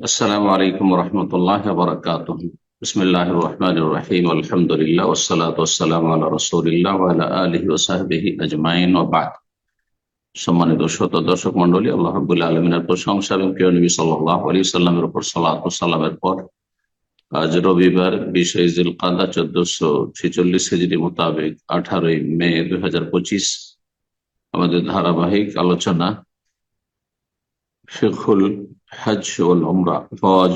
السلام عليكم ورحمة الله وبركاته بسم الله الرحمن الرحيم والحمد لله والصلاة والسلام على رسول الله وعلى آله وصحبه أجمعين وبعد সম্মানিত শত দর্শক মন্ডলী আল্লাহ রাব্বুল আলমিনের প্রশংসা এবং প্রিয় নবী সাল্লাহ আলী সাল্লামের উপর সালাত ও সালামের পর আজ রবিবার বিশে জিল কাদা চোদ্দশো ছেচল্লিশ হিজড়ি মোতাবেক আঠারোই মে দুই আমাদের ধারাবাহিক আলোচনা শেখুল হজ ওল উমরা হজ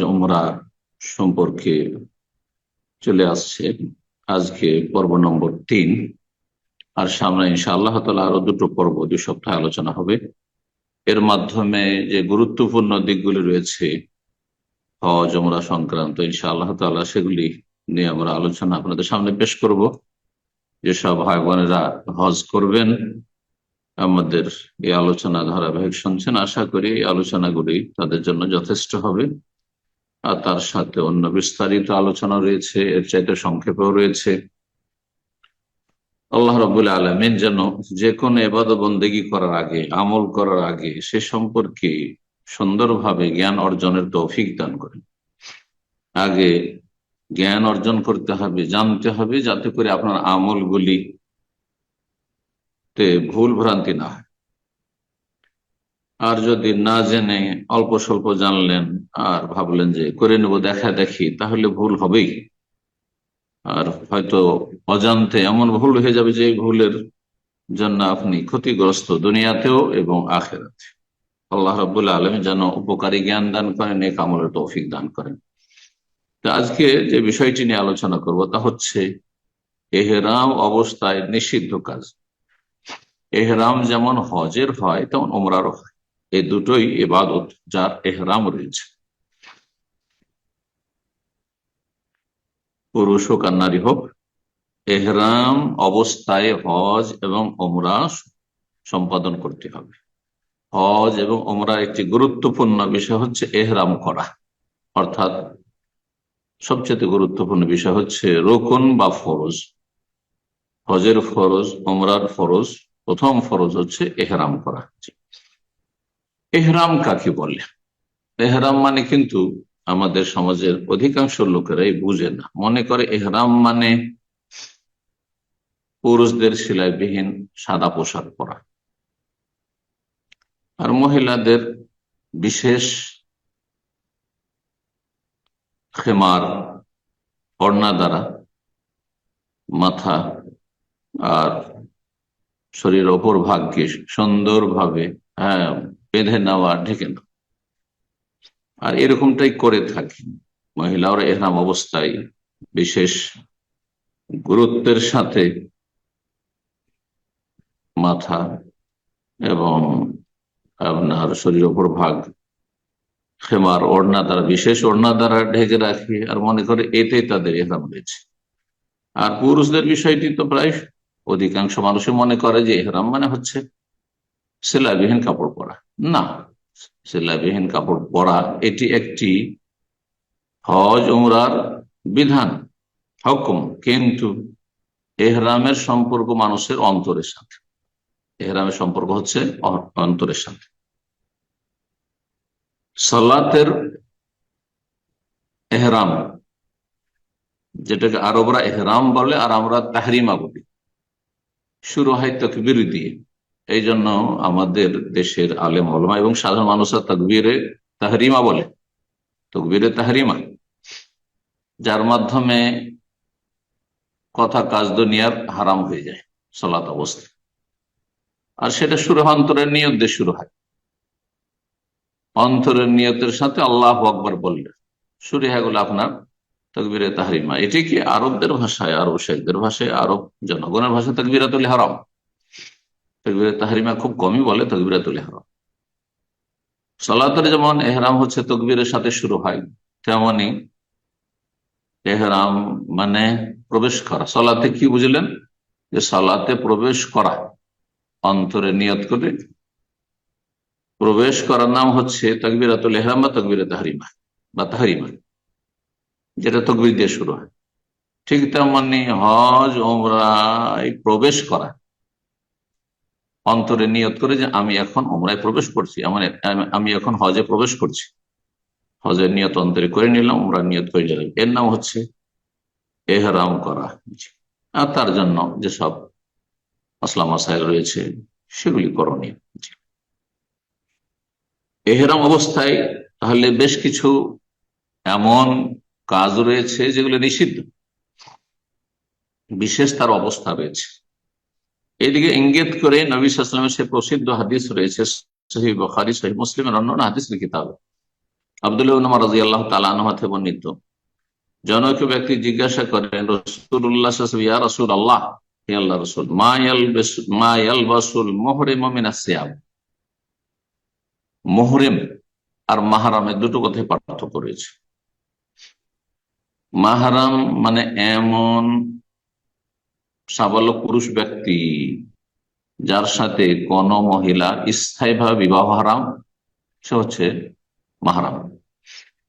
সম্পর্কে চলে আসছে আজকে পর্ব নম্বর তিন। আর সামনে ইনশাআল্লাহ তালা আরও দুটো পর্ব দুই সপ্তাহে আলোচনা হবে। এর মাধ্যমে যে গুরুত্বপূর্ণ দিকগুলি রয়েছে হজ উমরা সংক্রান্ত, ইনশাআল্লাহ তালা সেগুলি নিয়ে আমরা আলোচনা আপনাদের সামনে পেশ করব। যেসব ভাই বোনেরা হজ করবেন আমাদের এই আলোচনা ধারাবাহিক শুনছেন, আশা করি এই আলোচনাগুলি তাদের জন্য যথেষ্ট হবে। আর তার সাথে অন্য বিস্তারিত আলোচনা রয়েছে, এর চাইতে সংক্ষেপেও রয়েছে। আল্লাহ রবুল আলমিন যেন যে কোনো এবাদ বন্দেগী করার আগে, আমল করার আগে সে সম্পর্কে সুন্দরভাবে জ্ঞান অর্জনের তৌফিক দান করেন। আগে জ্ঞান অর্জন করতে হবে, জানতে হবে, যাতে করে আপনার আমলগুলি তে ভুল ভ্রান্তি না হয়। আর যদি না জেনে অল্প স্বল্প জানলেন আর ভাবলেন যে করে নেব দেখা দেখি, তাহলে ভুল হবেই। আর হয়তো অজান্তে এমন ভুল হয়ে যাবে যে ভুলের জন্য আপনি ক্ষতিগ্রস্ত দুনিয়াতেও এবং আখেরাতে। আল্লাহ রবুল্লা আলম যেন উপকারী জ্ঞান দান করেন এক আমলের তৌফিক দান করেন। তো আজকে যে বিষয়টি নিয়ে আলোচনা করব তা হচ্ছে, এহেরাম অবস্থায় নিষিদ্ধ কাজ। এহরাম যেমন হজের হয়, তেমন ওমরারও হয়। এই দুটোই এবাদত যার এহরাম রয়েছে। পুরুষ হোক আর নারী হোক, এহরাম অবস্থায় হজ এবং ওমরা সম্পাদন করতে হবে। হজ এবং ওমরা একটি গুরুত্বপূর্ণ বিষয় হচ্ছে এহরাম করা। অর্থাৎ সবচেয়ে গুরুত্বপূর্ণ বিষয় হচ্ছে রোকন বা ফরজ। হজের ফরজ ওমরার ফরজ প্রথম ফরজ হচ্ছে এহরাম করা। এহরাম কাকে বলে? এহরাম মানে কিন্তু আমাদের সমাজের অধিকাংশ লোকেরাই বুঝে না। মনে করে এহরাম মানে পুরুষদের বিহীন সাদা পোশাক পরা। আর মহিলাদের বিশেষ খেমার অর্ণা দ্বারা মাথা আর শরীর ওপর ভাগকে সুন্দরভাবে হ্যাঁ বেঁধে নেওয়া ঢেকে নেওয়া আর এরকমটাই করে থাকি। মহিলারা এরহাম অবস্থায় বিশেষ গুরুত্বের সাথে মাথা এবং আপনার শরীর ওপর ভাগ, খেমার ওড়না দ্বারা, বিশেষ ওড়না দ্বারা ঢেকে রাখি। আর মনে করে এতেই তাদের এহরাম রয়েছে। আর পুরুষদের বিষয়টি তো প্রায় অধিকাংশ মানুষই মনে করে যে এহরাম মানে হচ্ছে সেলাইবিহীন কাপড় পরা। না, সেলাবিহীন কাপড় পরা, এটি একটি হজ উমরার বিধান, হকম। কিন্তু এহরামের সম্পর্ক মানুষের অন্তরের সাথে। এহরামের সম্পর্ক হচ্ছে অন্তরের সাথে। সালাতের এহরাম, যেটাকে আরবরা এহরাম বলে আর আমরা তাহরিমা বলি। শুরু হয় তকবির দিয়ে। এই জন্য আমাদের দেশের আলেম হলমা এবং সাধারণ মানুষরা তকবিরে তাহরিমা বলে। তকবিরে তাহরিমা। যার মাধ্যমে কথা কাজ দুনিয়ার হারাম হয়ে যায় সলাত অবস্থা। আর সেটা শুরু, অন্তরের নিয়ত দিয়ে শুরু হয়। অন্তরের নিয়তের সাথে আল্লাহ আকবর বললেন শুরু হয়ে গেল আপনার তকবিরে তাহরিমা এটি কি আরবদের ভাষায়, আরব শেখদের ভাষায়, আরব জনগণের ভাষায় তকবিরাতুল হারাম তকবিরে তাহরিমা খুব কমই বলে তকবিরাতুল হারাম সলাতের যেমন এহরাম হচ্ছে তকবীরের সাথে শুরু হয়। তেমনি এহরাম মানে প্রবেশ করা। সলাতে কি বুঝলেন? যে সলাতে প্রবেশ করা, অন্তরে নিয়ত করে প্রবেশ করার নাম হচ্ছে তকবিরাতুল এহরাম বা তকবিরে তাহরিমা বা তাহরিমা। যেটা তকবির দিয়ে শুরু হয়। ঠিক তেমনি হজ ওমরায় প্রবেশ করা। অন্তরে নিয়ত করে যে আমি এখন ওমরায় প্রবেশ করছি। আমার আমি এখন হজে প্রবেশ করছি। হজের নিয়ত অন্তরে করে নিলাম আমরা নিয়ত করে নিলাম। এর নাম হচ্ছে এহরাম করা। আর তার জন্য যেসব আসলাম মাসাইল রয়েছে, সেগুলি করণীয়। এহরাম অবস্থায় তাহলে বেশ কিছু এমন কাজ রয়েছে যেগুলো নিষিদ্ধ। বিশেষ তার অবস্থা রয়েছে। এদিকে ইঙ্গিত করে নবী সালামের সে প্রসিদ্ধ হাদিস রয়েছে সহি বখারি সহি মুসলিমের অন্যান্য হাদিসের কিতাব। আবদুল্লাহ রাজি আল্লাহ তালানহাতে বর্ণিত। জনক ব্যক্তি জিজ্ঞাসা করেন রসুল্লাহ ইয়া রসুল আল্লাহ আল্লাহ রসুল, মা ইয়াল বাসুল মোহরে মমিনা সিয়াম? মোহরেম আর মাহারামের দুটো কথায় পার্থক্য রয়েছে। মাহারাম মানে এমন সাবালক পুরুষ ব্যক্তি যার সাথে কোন মহিলা স্থায়ীভাবে বিবাহ হারাম, সে হচ্ছে মাহারাম।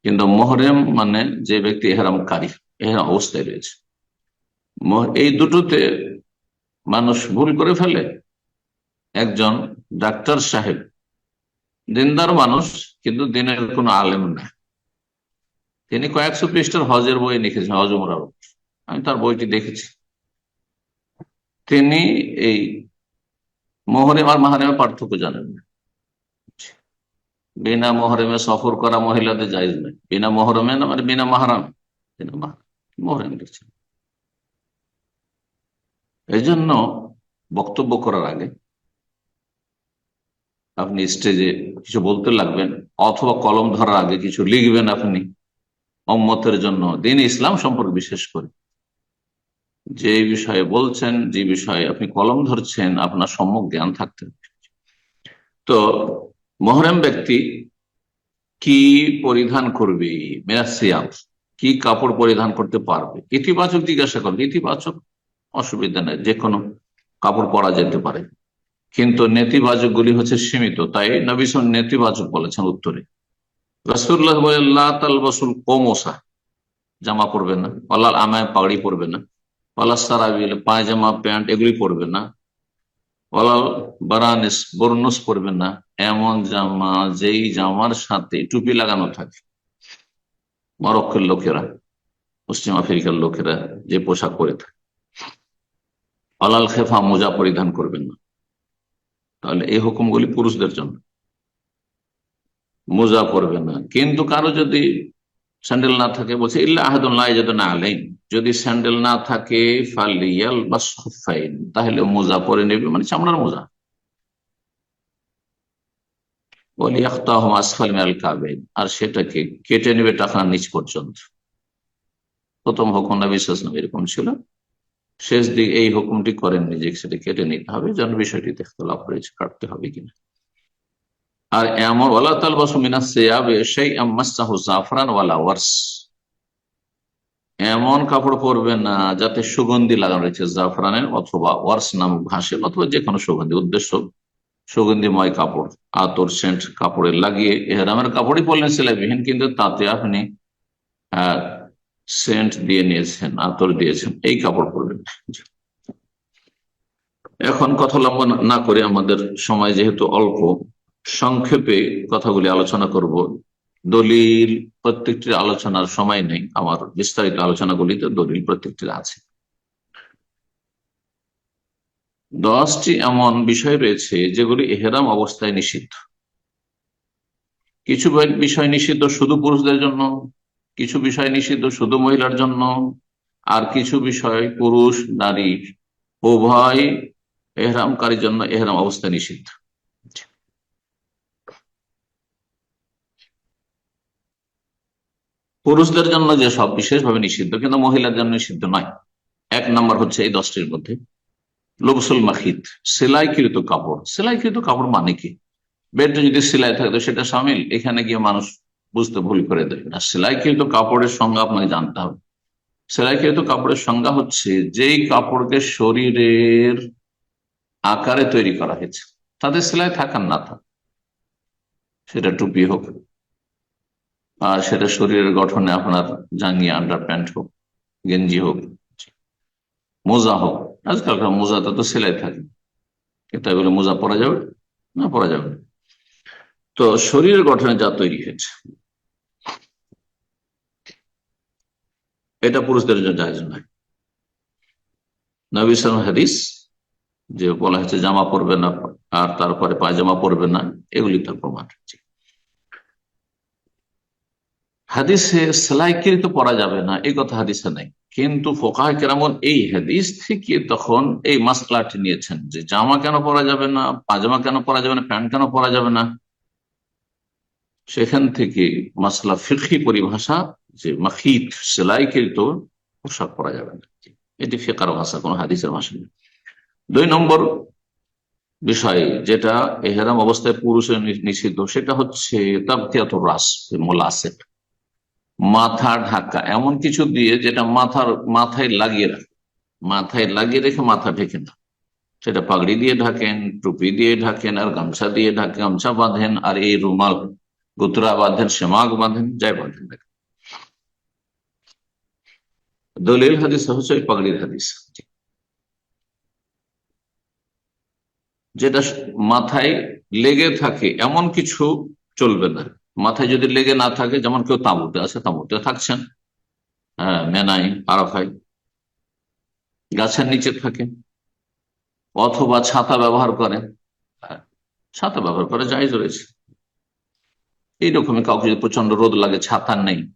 কিন্তু মোহরেম মানে যে ব্যক্তি এহারামকারী, এহারাম অবস্থায় রয়েছে। এই দুটোতে মানুষ ভুল করে ফেলে। একজন ডাক্তার সাহেব, দিনদার মানুষ, কিন্তু দিনের কোনো আলেম না তিনি কয়েকশো পৃষ্ঠার হজের বই লিখেছেন, হজ উমরার আমি তার বইটি দেখেছি। তিনি এই মোহরেম আর মাহারেমের পার্থক্য জানেন না। বিনা মহরমে সফর করা মহিলাদের জায়জ নেই বিনা মহরমে না মানে বিনা মাহারাম। বিনা মহরম লিখছেন। এই জন্য বক্তব্য করার আগে আপনি স্টেজে কিছু বলতে লাগবেন, অথবা কলম ধরার আগে কিছু লিখবেন আপনি। অম্মতের জন্য দিন ইসলাম সম্পর্কে বিশেষ করে। যে বিষয়ে বলছেন, যে বিষয়ে আপনি কলম ধরছেন, আপনার সম্যক জ্ঞান থাকতে তো মহরম ব্যক্তি কি পরিধান করবে? মেরাসিয়াম কি কাপড় পরিধান করতে পারবে? ইতিবাচক জিজ্ঞাসা করবে ইতিবাচক অসুবিধা নেই, যে কোনো কাপড় পরা যেতে পারে। কিন্তু নেতিবাচক গুলি হচ্ছে সীমিত। তাই নবীন নেতিবাচক বলেছেন উত্তরে। রসুল্লাহ বলে বসুল কোমোসা। জামা পরবে না। অলাল আমায় পাগড়ি পরবে না। অলাল সারাবিল পায়জামা, প্যান্ট এগুলি পরবে না। অলাল বারানিস বর্ণস পরবে না। এমন জামা যেই জামার সাথে টুপি লাগানো থাকে। মরক্কের লোকেরা, পশ্চিম আফ্রিকার লোকেরা যে পোশাক পরে থাকে। অলাল খেফা মোজা পরিধান করবেন না। তাহলে এই হুকুমগুলি পুরুষদের জন্য। মোজা পরবে না। কিন্তু কারও যদি স্যান্ডেল না থাকে, বলছে, ইল্লা আহাদুল্লাহ না আলাইন। যদি স্যান্ডেল না থাকে, ফালিয়াল বা সফাইন তাহলে মোজা পরে নেবে মানে চামড়ার মোজা। আর সেটাকে কেটে নেবে টাকার নিচ পর্যন্ত। প্রথম হুকুম নবী এরকম ছিল। শেষ দিক এই হুকুমটি করেননি যে সেটা কেটে নিতে হবে, যেন বিষয়টি দেখতে লাভ করেছে কাটতে হবে কিনা। আর এমন তাল বাসুমিনা সেয়াবে সেই জাফরান ওয়ালা ওয়ার্স। এমন কাপড় পরবে না যাতে সুগন্ধি লাগানো রয়েছে, জাফরানের অথবা ওয়ার্স নামক ঘাসের অথবা যে কোনো সুগন্ধি, উদ্দেশ্য সুগন্ধিময় কাপড়, আতর, সেন্ট কাপড়ে লাগিয়ে এহরামের কাপড়ই পরলেন সেলাইবিহীন, কিন্তু তাতে আপনি সেন্ট দিয়ে নিয়েছেন, আতর দিয়েছেন, এই কাপড় পরবেন। এখন কথা লম্বা না করে আমাদের সময় যেহেতু অল্প সংক্ষেপে কথাগুলি আলোচনা করব। দলিল প্রত্যেকটির আলোচনার সময় নেই। আমার বিস্তারিত আলোচনাগুলিতে দলিল প্রত্যেকটির আছে। দশটি এমন বিষয় রয়েছে যেগুলি এহেরাম অবস্থায় নিষিদ্ধ। কিছু বিষয় নিষিদ্ধ শুধু পুরুষদের জন্য, কিছু বিষয় নিষিদ্ধ শুধু মহিলার জন্য, আর কিছু বিষয় পুরুষ নারী উভয় এহরামকারীর জন্য এহরাম অবস্থা নিষিদ্ধ। পুরুষদের জন্য যে সব বিশেষভাবে নিষিদ্ধ, কিন্তু মহিলার জন্য নিষিদ্ধ নয়। এক নম্বর হচ্ছে এই দশটির মধ্যে। লবসুল মাখিদ সেলাইকৃত কাপড়। সেলাইকৃত কাপড় মানে কি? বেডে যদি সেলাই থাকতো, সেটা সামিল। এখানে গিয়ে মানুষ বুঝতে ভুল করে দেয়। না সেলাইকৃত কাপড়ের সংজ্ঞা আপনাকে জানতে হবে। সেলাইকৃত কাপড়ের সংজ্ঞা হচ্ছে যেই কাপড়কে শরীরের আকারে তৈরি করা হয়েছে। তাদের সেলাই থাকার না থাক, সেটা টুপি হোক সেটা শরীরের গঠনে আপনার জাঙ্গিয়া আন্ডার প্যান্ট হোক, গেঞ্জি হোক, মোজা হোক আজকালকার মোজাতে তো সেলাই থাকে। কিন্তু এগুলো মোজা পরা যাবে না পরা যাবে তো শরীরের গঠনে যা তৈরি হয়েছে, এটা পুরুষদের জন্য জায়জ নয়। নবী ইসলাম হাদিস, যে বলা হয়েছে, জামা পরবে না, আর তারপরে পায়জামা পরবে না, এগুলি তার প্রমাণ হচ্ছে হাদিসে সেলাইকৃত পড়া যাবে না, এই কথা হাদিসে নাই। কিন্তু ফোকাহ কেরামন এই হাদিস থেকে তখন এই মাসলাটি নিয়েছেন যে জামা কেন পরা যাবে না, পাজামা কেন পরা যাবে না, প্যান্ট কেন পরা যাবে না। সেখান থেকে মাসলা ফিরকি পরিভাষা যে মাখিত সেলাইকৃত পোশাক পরা যাবে না। এটি ফেকার ভাষা, কোন হাদিসের ভাষা নেই। দুই নম্বর বিষয় যেটা এহেরাম অবস্থায় পুরুষের নিষিদ্ধ, সেটা হচ্ছে তাবতিয়াত রাস মোলাসেট মাথা ঢাকা, এমন কিছু দিয়ে যেটা মাথার, মাথায় লাগিয়ে রাখে। মাথায় লাগিয়ে রেখে মাথা ঢেকে না সেটা পাগড়ি দিয়ে ঢাকেন, টুপি দিয়ে ঢাকেন, আর গামছা দিয়ে ঢাকে গামছা বাঁধেন, আর এই রুমাল, গুতরা বাঁধেন, সেমাগ বাঁধেন, যাই বাঁধেন দেখেন দলিল হাদিস হচ্ছে পাগড়ির হাদিস। যেটা মাথায় লেগে থাকে, এমন কিছু চলবে না। মাথায় যদি লেগে না থাকে যেমন কেউ তাঁবুতে আছে তাঁবুতে থাকছেন। হ্যাঁ মেনাই আরাফাই গাছের নিচে থাকে। অথবা ছাতা ব্যবহার করে। হ্যাঁ, ছাতা ব্যবহার করে যাই রয়েছে। এইরকমই কাউকে যদি প্রচণ্ড রোদ লাগে ছাতা নেই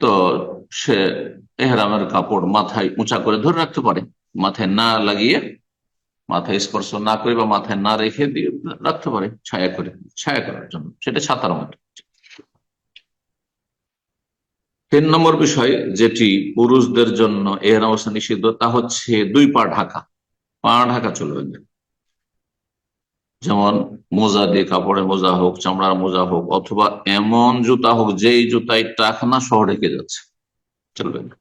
তো সে এহরামের কাপড় মাথায় উঁচা করে ধরে রাখতে পারে। মাথায় না লাগিয়ে মাথায় স্পর্শ না করে বা মাথায় না রেখে দিয়ে রাখতে পারে, ছায়া করে, ছায়া করার জন্য। সেটা ছাতার মতো। তিন নম্বর বিষয় যেটি পুরুষদের জন্য এর অবস্থা নিষিদ্ধ, তা হচ্ছে দুই পা ঢাকা। পা ঢাকা চলবে না যেমন মোজা দিয়ে কাপড়ের মোজা হোক, চামড়ার মোজা হোক, অথবা এমন জুতা হোক, যেই জুতায় টাকনা শহর ঢেকে যাচ্ছে, চলবে না।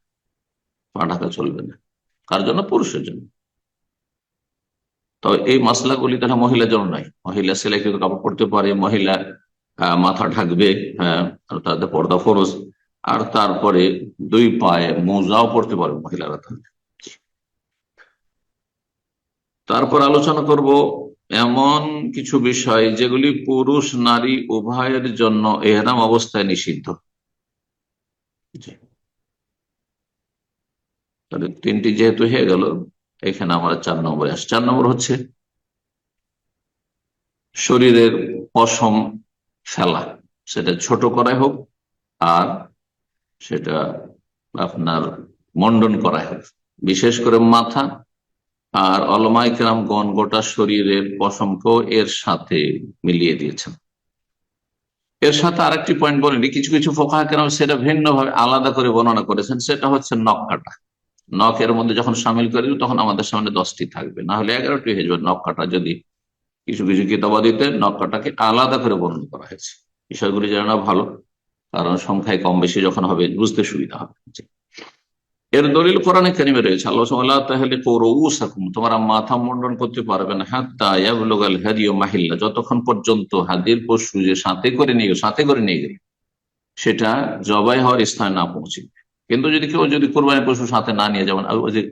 পা ঢাকা চলবে না। কার জন্য? পুরুষের জন্য। তবে এই মশলাগুলি তারা মহিলার জন্য নয়? মহিলা সেলেকৃত কাপড় পরতে পারে, মহিলা মাথা ঢাকবে হ্যাঁ তাদের পর্দা ফরজ, আর তারপরে দুই পায়ে মোজাও পড়তে পারে মহিলারা তাহলে। তারপর আলোচনা করব এমন কিছু বিষয় যেগুলি পুরুষ, নারী উভয়ের জন্য এহরাম অবস্থায় নিষিদ্ধ। তাহলে তিনটি যেহেতু হয়ে গেল এখানে আমরা চার নম্বরে আসি। চার নম্বর হচ্ছে শরীরের পশম ফেলা। সেটা ছোট করাই হোক আর সেটা আপনার মন্ডন করাই হোক। বিশেষ করে মাথা আর অলমাই গণ গোটা শরীরের পশমকেও এর সাথে মিলিয়ে দিয়েছেন। এর সাথে আরেকটি পয়েন্ট বলেনি কিছু কিছু ফোকা কেরাম সেটা ভিন্নভাবে আলাদা করে বর্ণনা করেছেন, সেটা হচ্ছে নখ কাটা। নখের মধ্যে যখন সামিল করি তখন আমাদের সামনে দশটি থাকবে। না হলে এগারোটি হয়ে যাবে নখ কাটা যদি কিছু কিছু কিতাবাদিতে নখ কাটাকে আলাদা করে বর্ণনা করা হয়েছে। বিষয়গুলি জানা ভালো। কারণ সংখ্যায় কম বেশি যখন হবে, বুঝতে সুবিধা হবে। এর দলিল কোরআনে কারিমে রয়েছে। আল্লাহ তাহলে কৌরউসাকুম। তোমরা মাথা মন্ডন করতে পারবে না। হাত্তা ইয়াবলুগাল হাদিও মাহিল্লা। যতক্ষণ পর্যন্ত হাদির পশু যে সাথে করে নিয়ে সাথে করে নিয়ে গেলে, সেটা জবাই হওয়ার স্থানে না পৌঁছে কিন্তু যদি কেউ যদি কোরবানি পশু সাথে না নিয়ে যাবেন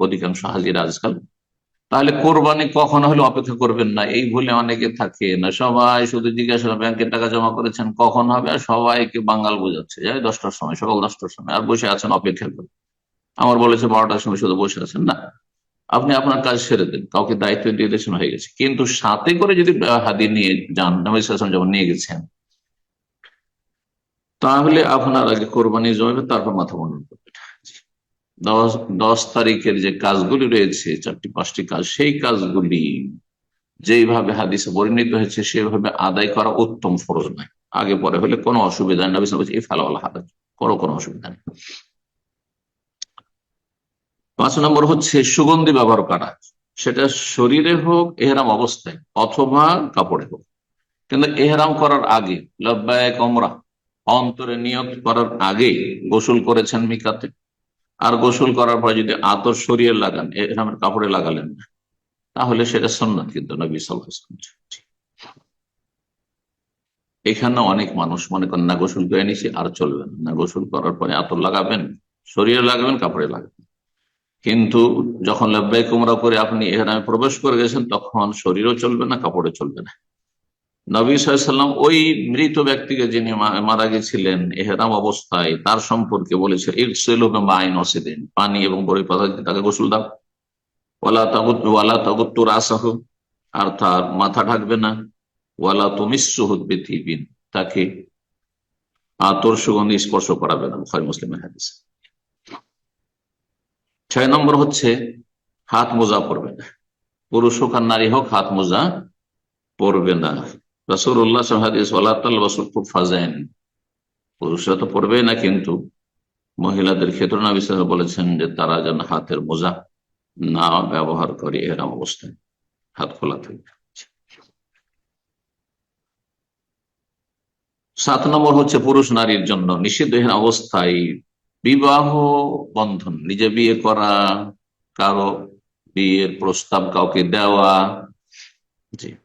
অধিকাংশ হাজির আজকাল। তাহলে কোরবানি কখনো হলে অপেক্ষা করবেন না, এই ভুলে অনেকে থাকে না। সবাই শুধু জিজ্ঞাসা ব্যাংকে টাকা জমা করেছেন, কখন হবে? আর সবাইকে বাঙ্গাল বোঝাচ্ছে, যাই দশটার সময়, সকাল দশটার সময়, আর বসে আছেন অপেক্ষা করে। আমার বলেছে, বারোটার সময় শুধু বসে আছেন, না। আপনি আপনার কাজ সেরে দেন, কাউকে দায়িত্ব দিয়ে দিয়েছেন হয়ে গেছে। কিন্তু সাথে করে যদি হাদি নিয়ে যান, নবী যেমন নিয়ে গেছেন তাহলে আপনার আগে কোরবানি জমাবে তারপর মাথা বন্ধন করবে দশ দশ তারিখের যে কাজগুলি রয়েছে, চারটি, পাঁচটি কাজ, সেই কাজগুলি যেইভাবে হাদিসে পরিণত হয়েছে, সেভাবে আদায় করা উত্তম ফরজ নয়। আগে পরে হলে কোনো অসুবিধা নেই। এই ফেলাওয়ালা হাত করো, কোনো অসুবিধা নেই। পাঁচ নম্বর হচ্ছে সুগন্ধি ব্যবহার করা। সেটা শরীরে হোক, এহরাম অবস্থায়, অথবা কাপড়ে হোক। কিন্তু এহরাম করার আগে লব্বায় কমরা অন্তরে নিয়ত করার আগে গোসল করেছেন মিকাতে। আর গোসল করার পরে যদি আতর সরিয়ে লাগান এহরামের কাপড়ে লাগালেন না, তাহলে সেটা সন্ন্যত কিন্তু নবী সাল্লাহ এখানে অনেক মানুষ মনে করেন, না, গোসল করে নিছি, আর চলবেন না। গোসল করার পরে আতর লাগাবেন শরীরে লাগাবেন, কাপড়ে লাগাবেন। কিন্তু যখন লব্বাই কুমরা করে আপনি এখানে প্রবেশ করে গেছেন, তখন শরীরও চলবে না, কাপড়ে চলবে না। নবী সাল্লাম ওই মৃত ব্যক্তিকে যিনি মারা গেছিলেন, এহরাম অবস্থায় তার সম্পর্কে বলেছে অসিদিন পানি এবং বড়ি পদার্থ তাকে গোসল দাও। ওয়ালা তাগুত, ওয়ালা তাগুত্তু রাসাহ, আর তার মাথা ঢাকবে না। ওয়ালা তুমিসুহুদ বিন তাকে আতর সুগন্ধি স্পর্শ করাবে না, বুখারী মুসলিমের হাদিস। ছয় নম্বর হচ্ছে, হাত মোজা পরবে না। পুরুষ হোক আর নারী হোক, হাত মোজা পরবে না। পুরুষরা তো পড়বে না কিন্তু। মহিলাদের ক্ষেত্রে না বলেছেন যে, তারা যেন হাতের মোজা না ব্যবহার করে অবস্থায়, হাত খোলা থাকবে সাত নম্বর হচ্ছে পুরুষ নারীর জন্য নিষিদ্ধহীন অবস্থায় বিবাহ বন্ধন, নিজে বিয়ে করা, কারও বিয়ের প্রস্তাব কাউকে দেওয়া। জি।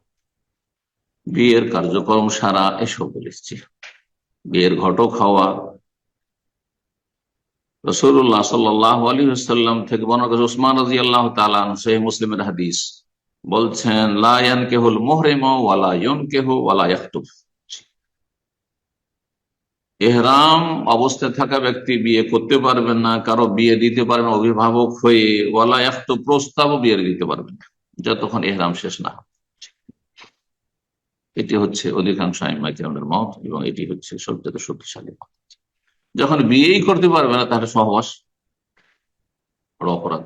বিয়ের কার্যক্রম সারা এসব বলেছি। বিয়ের ঘটক হওয়া রসুল্লাহ সাল্লাম থেকে বর্ণনা রাজি আল্লাহ তালান মুসলিমের হাদিস। বলছেন লায়ন কেহুল মোহরেম ওয়ালা ইয়ন কেহ ওয়ালা এহরাম অবস্থায় থাকা ব্যক্তি বিয়ে করতে পারবেন না, কারও বিয়ে দিতে পারবেন অভিভাবক হয়ে ওয়ালা একটু প্রস্তাবও বিয়ে দিতে পারবেন না, যতক্ষণ এহরাম শেষ না হবে এটি হচ্ছে অধিকাংশ আইমাইকের মত এবং এটি হচ্ছে সবচেয়ে শক্তিশালী মত। যখন বিয়েই করতে পারবে না, তাহলে সহবাস বড় অপরাধ।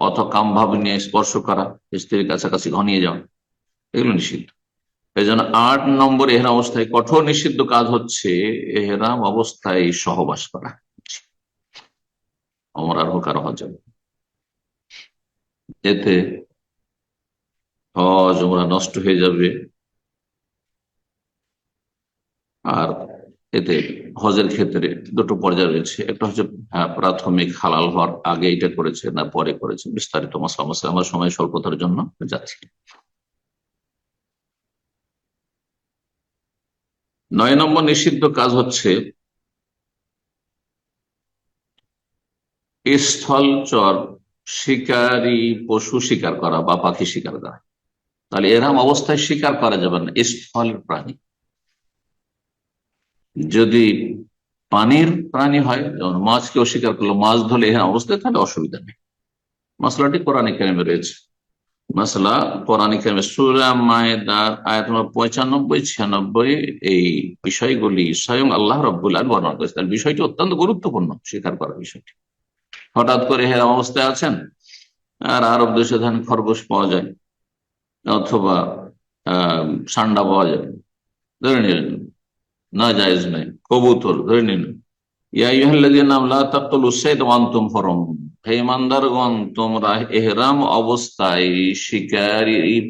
অথ কাম ভাব নিয়ে স্পর্শ করা, স্ত্রীর কাছাকাছি ঘনিয়ে যাওয়া, এগুলো নিষিদ্ধ। এই জন্য আট নম্বর এহরাম অবস্থায় কঠোর নিষিদ্ধ কাজ হচ্ছে এহেরাম অবস্থায় সহবাস করা। অমর আর হোক আর হজ হবে। এতে হজ ওমরা নষ্ট হয়ে যাবে। আর এতে হজের ক্ষেত্রে দুটো পর্যায়ে রয়েছে। একটা হচ্ছে হ্যাঁ, প্রাথমিক হালাল হওয়ার আগে এটা করেছে না পরে করেছে। বিস্তারিত মশলা মশলা আমার সময় স্বল্পতার জন্য যাচ্ছি। নয় নম্বর নিষিদ্ধ কাজ হচ্ছে স্থলচর শিকারী পশু শিকার করা বা পাখি শিকার করা। তাহলে এরম অবস্থায় শিকার করা যাবে না স্থল প্রাণী। যদি পানির প্রাণী হয়, যেমন মাছ কেউ শিকার করল, মাছ ধরলে এরম অবস্থায় তাহলে অসুবিধা নেই। মশলাটি কোরআন কেমে রয়েছে। মাসলা কোরআনিক সুরা মায়েদার আয়াত পঁচানব্বই, ছিয়ানব্বই, এই বিষয়গুলি স্বয়ং আল্লাহ রব্বুল আল বর্ণনা করেছে তার বিষয়টি অত্যন্ত গুরুত্বপূর্ণ, স্বীকার করার বিষয়টি। হঠাৎ করে হেরাম অবস্থায় আছেন, আর আরব দেশে ধান খরগোশ পাওয়া যায়, অথবা, আহ, সান্ডা পাওয়া যায়। ধরে নিলেন না জায়েজ নাই, কবুতর, ধরে ইমানদারগণ, তোমরা এহরাম অবস্থায়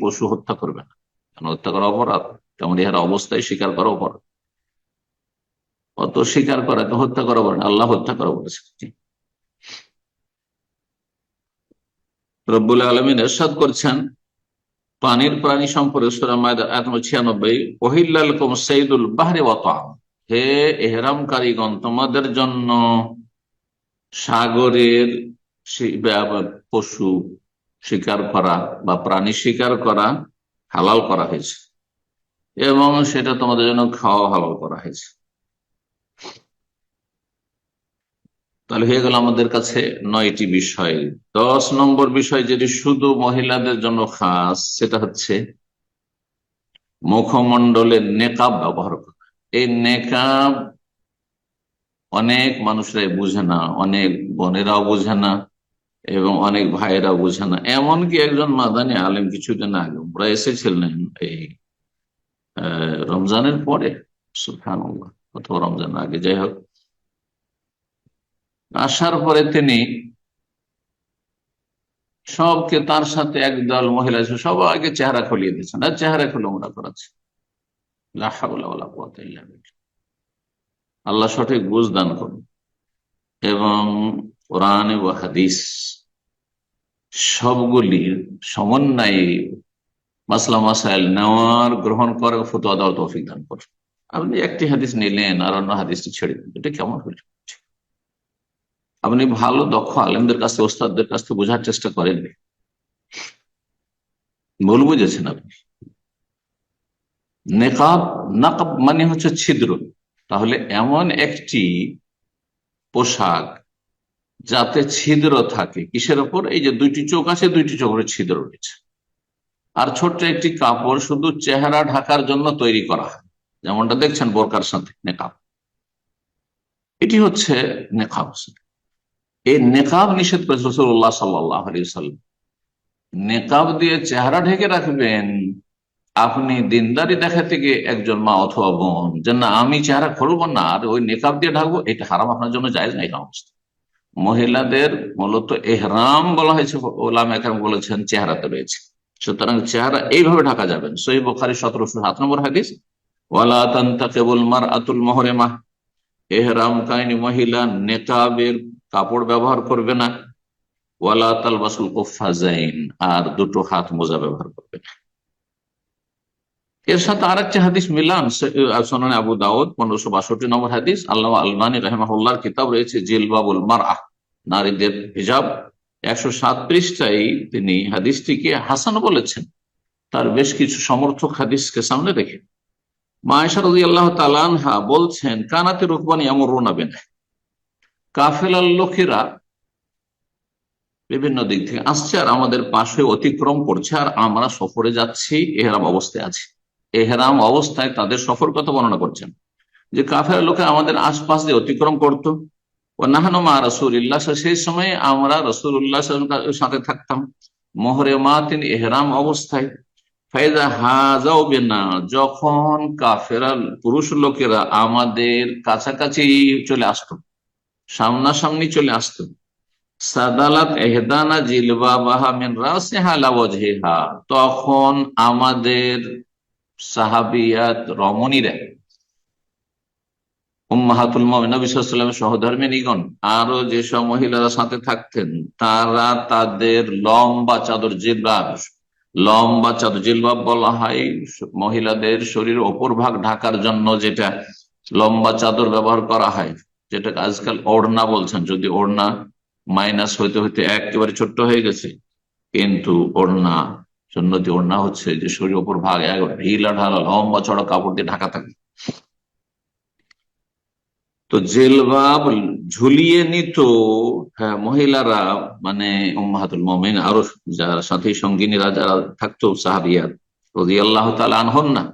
পশু হত্যা করবে না। কেন হত্যা করা অপরাধ? এহার অবস্থায় করা অপরাধ? অত হত্যা আল্লাহ হত্যা করা বলেছে আলমিন এরশাদ করছেন পানির প্রাণী সম্পর্কে ছিয়ানব্বই, ওহিল্লাল সঈদুল বাহরে ওয়াতাম হে এহরাম কারিগণ তোমাদের জন্য সাগরের পশু শিকার করা বা প্রাণী শিকার করা হালাল করা হয়েছে এবং সেটা তোমাদের জন্য খাওয়া হালাল করা হয়েছে। তাহলে হয়ে গেল আমাদের কাছে নয়টি বিষয়। দশ নম্বর বিষয় যেটি শুধু মহিলাদের জন্য খাস, সেটা হচ্ছে মুখমণ্ডলের নেকাব ব্যবহার করা। এই নেকাব অনেক মানুষরাই বুঝে না, অনেক বোনেরাও বুঝে না, এবং অনেক ভাইয়েরাও বুঝে না। এমনকি একজন মাদানি আলেম কিছুদিন আগে, ওরা এসেছিলেন এই রমজানের পরে সুফান অথবা রমজানের আগে। যাই হোক আসার পরে তিনি সবকে তার সাথে একদল মহিলা সবাইকে চেহারা খুলিয়ে দিচ্ছেন আর চেহারা খুলে ওমরা করাচ্ছে আল্লাহ সঠিক বুঝ দান করুন। এবং কোরআন ও হাদিস সবগুলির সমন্বয়ে মাসলা মাসাইল নেওয়ার, গ্রহণ করে ফতুয়া দেওয়ার তৌফিক দান করুন। আপনি একটি হাদিস নিলেন আর অন্য হাদিসটি ছেড়ে দিন এটা কেমন হইল আপনি ভালো, দক্ষ আলেমদের কাছে ওস্তাদদের কাছ থেকে বোঝার চেষ্টা করেন ভুল বুঝেছেন আপনি। নেকাব, নাকাব মানে হচ্ছে ছিদ্র। তাহলে এমন একটি পোশাক যাতে ছিদ্র থাকে। কিসের ওপর? এই যে দুইটি চোখ আছে, দুইটি চোখের ছিদ্র রয়েছে। আর ছোট্ট একটি কাপড় শুধু চেহারা ঢাকার জন্য তৈরি করা হয়। যেমনটা দেখছেন বোরকার সাথে নেকাব। এটি হচ্ছে নেকাব। এই নেকাব নিষেধ করেছে রসুল্লাহ সাল্লাহ নেকাব দিয়ে চেহারা ঢেকে রাখবেন, আপনি দিনদারি দেখা থেকে একজন মা অথবা বোন, যে না, আমি চেহারা খুলবো না, আর ওই নেকাব দিয়ে ঢাকবো, এটা হারাম, আপনার জন্য যায় না, এটা অবস্থা। মহিলাদের মূলত এহরাম বলা হয়েছে, ওলাম একরাম বলেছেন, চেহারাতে রয়েছে। সুতরাং চেহারা এইভাবে ঢাকা যাবেন সই বোখারি সতেরোশো সাত নম্বর হাদিস, ওয়ালা কেবল মার আতুল মহরেমা, এহরাম কাহিনী মহিলা নেকাবের কাপড় ব্যবহার করবে না। ওয়ালা তালবাসুল কোফাজাইন আর দুটো হাত মোজা ব্যবহার করবে না। এর সাথে আরেকটি হাদিস মিলান সোনান আবু দাউদ, পনেরোশো বাষট্টি নম্বর হাদিস আল্লাহ আলমানি রহমাহুল্লাহর কিতাব রয়েছে, জিলবাবুল মার আহ নারীদের হিজাব। একশো সাত পৃষ্ঠায় তিনি হাদিসটিকে হাসান বলেছেন। তার বেশ কিছু সমর্থক হাদিসকে সামনে রেখে। মায়েশার আল্লাহ তালানহা বলছেন, কানাতে রুকবানি আমর রোনাবেন কাফেলার লোকেরা বিভিন্ন দিক থেকে আসছে আর আমাদের পাশে অতিক্রম করছে আর আমরা সফরে যাচ্ছি, এহরাম অবস্থায় আছি। এহরাম অবস্থায় তাদের সফর কথা বর্ণনা করছেন যে কাফের লোকে আমাদের আশপাশ দিয়ে অতিক্রম করতো। ও রসুল ইল্লাহ সেই সময় আমরা রসুল উল্লাহ সাথে থাকতাম। মোহরে মা তিনি এহরাম অবস্থায়। ফায়দা হাজাও বেনা, যখন কাফেরা পুরুষ লোকেরা আমাদের কাছাকাছি চলে আসতো। সামনাসামনি চলে আসতো। সাদালাত এহদানা জিলবা বাহা মিন রাসে তখন আমাদের সাহাবিয়াত রমণীরা, উম্মাহাতুল মমিনাবিসামের সহধর্মিনীগণ আরও যেসব মহিলারা সাথে থাকতেন, তারা তাদের লম্বা চাদর জিলবাব লম্বা চাদর জিলবাব বলা হয়, মহিলাদের শরীর ওপর ভাগ ঢাকার জন্য যেটা লম্বা চাদর ব্যবহার করা হয়। যেটা আজকাল ওড়না বলছেন, যদি ওড়না মাইনাস হইতে হইতে একেবারে ছোট্ট হয়ে গেছে, কিন্তু ওড়না সন্ন্যতি ওড়না হচ্ছে যে শরীর ওপর ভাগ ঢিলা ঢালা লম্বা চড়া কাপড় দিয়ে ঢাকা থাকে। তো জেলবাব ঝুলিয়ে নিত হ্যাঁ মহিলারা মানে উম্মাহাতুল মমিন, আরও যারা সাথী সঙ্গিনীরা যারা থাকতো সাহাবিয়ার রদি আল্লাহ আনহন না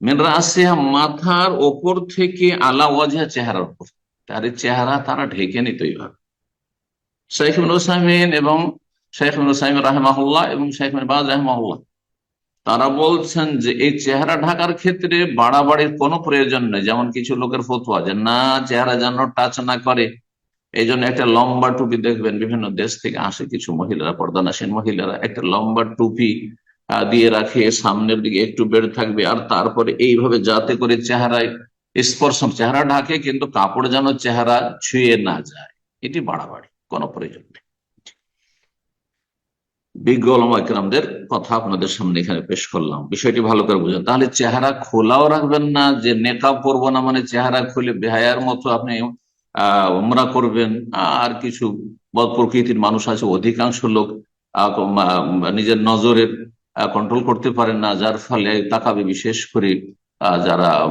মেনরা আসে মাথার ওপর থেকে আলা ওয়াজা চেহারার উপর। তার চেহারা তারা ঢেকে নিত এইভাবে। শেখ হুসাইমিন এবং শেখ হুসাইম রাহমাহুল্লাহ এবং শেখ বাজ রাহমাহুল্লাহ, তারা বলছেন যে এই চেহারা ঢাকার ক্ষেত্রে বাড়াবাড়ির কোনো প্রয়োজন নেই, যেমন কিছু লোকের ফতুয়া যে না, চেহারা যেন টাচ না করে। এই জন্য একটা লম্বা টুপি দেখবেন, বিভিন্ন দেশ থেকে আসে কিছু মহিলারা, পর্দানাসীন মহিলারা, একটা লম্বা টুপি দিয়ে রাখে, সামনের দিকে একটু বেড়ে থাকবে, আর তারপরে এইভাবে যাতে করে চেহারায় স্পর্শ চেহারা ঢাকে, কিন্তু কাপড় যেন চেহারা ছুঁয়ে না যায়। এটি বাড়াবাড়ি, কোনো প্রয়োজন নেই। বিজ্ঞ একরামদের কথা আপনাদের সামনে এখানে পেশ করলাম। বিষয়টি ভালো করে বুঝেন। তাহলে চেহারা খোলাও রাখবেন না, যে নেকাব করব না মানে চেহারা খুলে বেহায়ার মতো আপনি, আহ, উমরা করবেন। আর কিছু বদ প্রকৃতির মানুষ আছে, অধিকাংশ লোক নিজের নজরের কন্ট্রোল করতে পারেন না, যার ফলে তাকাবে বিশেষ করে যারা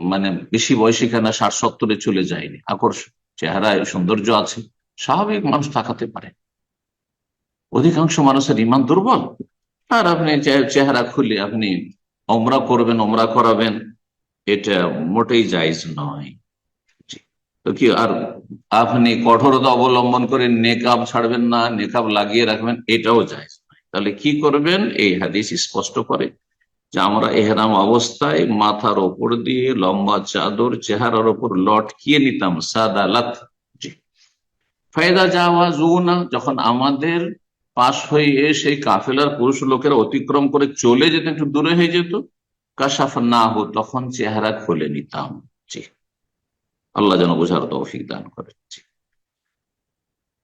মানে বেশি বয়সী কেনা ষাট সত্তরে চলে যায়নি? আকর্ষণ চেহারায় সৌন্দর্য আছে, স্বাভাবিক মানুষ থাকাতে পারে। অধিকাংশ মানুষের ইমান দুর্বল। আর আপনি চেহারা খুলে আপনি ওমরা করবেন, ওমরা করাবেন, এটা মোটেই জায়জ নয়। তো কি, আর আপনি কঠোরতা অবলম্বন করে নেকাব ছাড়বেন না, নেকাব লাগিয়ে রাখবেন, এটাও জায়জ নয়। তাহলে কি করবেন? এই হাদিস স্পষ্ট করে যে আমরা এহরাম অবস্থায় মাথার ওপর দিয়ে লম্বা চাদর, চেহারার ওপর লটকিয়ে নিতাম, সাদালাত। ফায়দা যাওয়া না যখন আমাদের পাশ হয়ে সেই কাফেলার পুরুষ লোকেরা অতিক্রম করে চলে যেত, একটু দূরে হয়ে যেত কাশাফ না হো তখন চেহারা খুলে নিতাম। জি। আল্লাহ যেন বোঝার তৌফিক দান করে।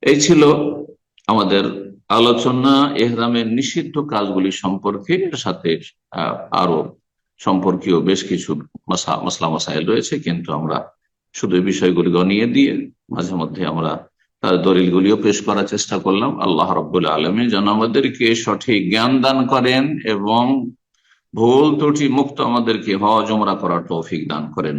এই ছিল আমাদের আলোচনা এহরামের নিষিদ্ধ কাজগুলি সম্পর্কে সাথে আরও সম্পর্কীয় বেশ কিছু মশলা মশাইল রয়েছে, কিন্তু আমরা শুধু বিষয়গুলি গনিয়ে দিয়ে মাঝে মধ্যে আমরা তার দলিলগুলিও পেশ করার চেষ্টা করলাম। আল্লাহ রব্বুল আলমী যেন আমাদেরকে সঠিক জ্ঞান দান করেন এবং ভুল ত্রুটি মুক্ত আমাদেরকে হজ ওমরা করার তৌফিক দান করেন।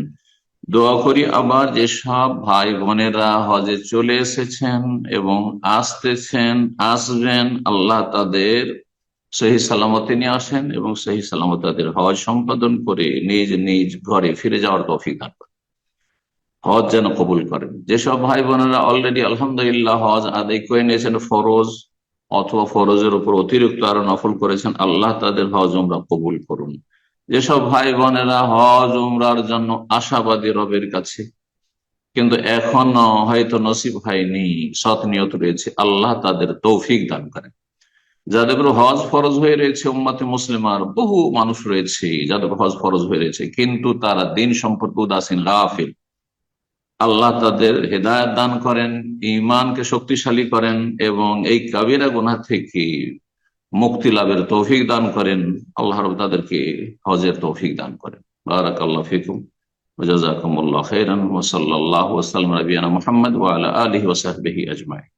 দোয়া করি আবার যে সব ভাই বোনেরা হজে চলে এসেছেন এবং আসতেছেন, আসবেন, আল্লাহ তাদের সহি সালামতে নিয়ে আসেন এবং সহি সালামত তাদের হজ সম্পাদন করে নিজ নিজ ঘরে ফিরে যাওয়ার তৌফিক দান হজ যেন কবুল করেন। যেসব ভাই বোনেরা অলরেডি আলহামদুলিল্লাহ হজ আদায় করে নিয়েছেন ফরজ অথবা ফরজের উপর অতিরিক্ত আরও নফল করেছেন, আল্লাহ তাদের হজ আমরা কবুল করুন। যেসব ভাই বোনেরা হজ, উমরার জন্য আশাবাদী রবের কাছে, কিন্তু এখনও হয়তো নসিব হয়নি, সৎ নিয়ত রয়েছে, আল্লাহ তাদের তৌফিক দান করেন। যাদের হজ ফরজ হয়ে রয়েছে, উম্মাতে মুসলিমার বহু মানুষ রয়েছে যাদের হজ ফরজ হয়ে রয়েছে, কিন্তু তারা দিন সম্পর্কে উদাসীন, গাফিল। আল্লাহ তাদের হেদায়ত দান করেন ইমানকে শক্তিশালী করেন এবং এই কাবিরা গুনা থেকে মুক্তি লাভের তৌফিক দান করেন আল্লাহ রব তাদেরকে হজের তৌফিক দান করেন বারাক আল্লাহ ফিকুম وجزاكم الله خيرا وصلى الله وسلم على نبينا محمد وعلى اله وصحبه اجمعين